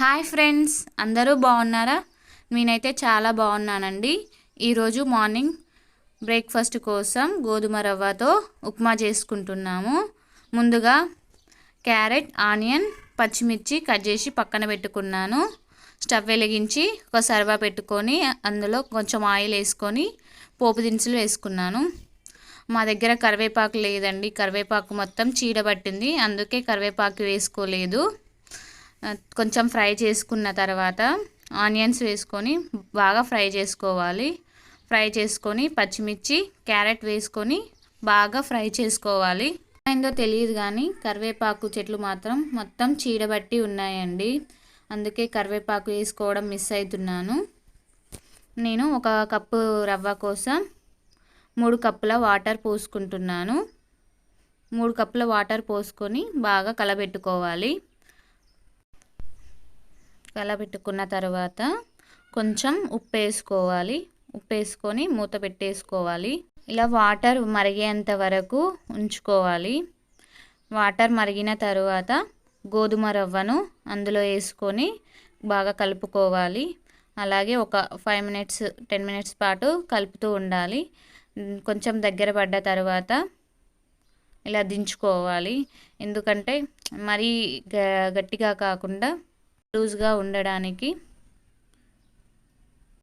Hi friends అందరూ బాగున్నారా? నేనైతే చాలా బాగున్నానండి. ఈరోజు మార్నింగ్ బ్రేక్ఫాస్ట్ కోసం గోధుమ రవ్వతో ఉప్మా చేసుకుంటున్నాము. ముందుగా క్యారెట్ ఆనియన్ పచ్చిమిర్చి కట్ చేసి పక్కన పెట్టుకున్నాను. స్టవ్ వెలిగించి ఒక సర్వా పెట్టుకొని అందులో కొంచెం ఆయిల్ వేసుకొని పోపు దినుసులు వేసుకున్నాను. మా దగ్గర కరివేపాకు లేదండి. కరివేపాకు మొత్తం చీడబట్టింది. అందుకే కరివేపాకు వేసుకోలేదు. కొంచెం ఫ్రై చేసుకున్న తర్వాత ఆనియన్స్ వేసుకొని బాగా ఫ్రై చేసుకోవాలి. ఫ్రై చేసుకొని పచ్చిమిర్చి క్యారెట్ వేసుకొని బాగా ఫ్రై చేసుకోవాలి. అయిందో తెలియదు కానీ కరివేపాకు చెట్లు మాత్రం మొత్తం చీడబట్టి ఉన్నాయండి. అందుకే కరివేపాకు వేసుకోవడం మిస్ అవుతున్నాను. నేను ఒక కప్పు రవ్వ కోసం మూడు కప్పుల వాటర్ పోసుకుంటున్నాను. మూడు కప్పుల వాటర్ పోసుకొని బాగా కలబెట్టుకోవాలి. కలబెట్టుకున్న తర్వాత కొంచెం ఉప్పు వేసుకోవాలి ఉప్పు వేసుకొని మూత పెట్టేసుకోవాలి. ఇలా వాటర్ మరిగేంత వరకు ఉంచుకోవాలి. వాటర్ మరిగిన తర్వాత గోధుమ రవ్వను అందులో వేసుకొని బాగా కలుపుకోవాలి. అలాగే ఒక ఫైవ్ మినిట్స్ టెన్ మినిట్స్ పాటు కలుపుతూ ఉండాలి. కొంచెం దగ్గర పడ్డ తర్వాత ఇలా దించుకోవాలి. ఎందుకంటే మరీ గట్టిగా కాకుండా లూజ్గా ఉండడానికి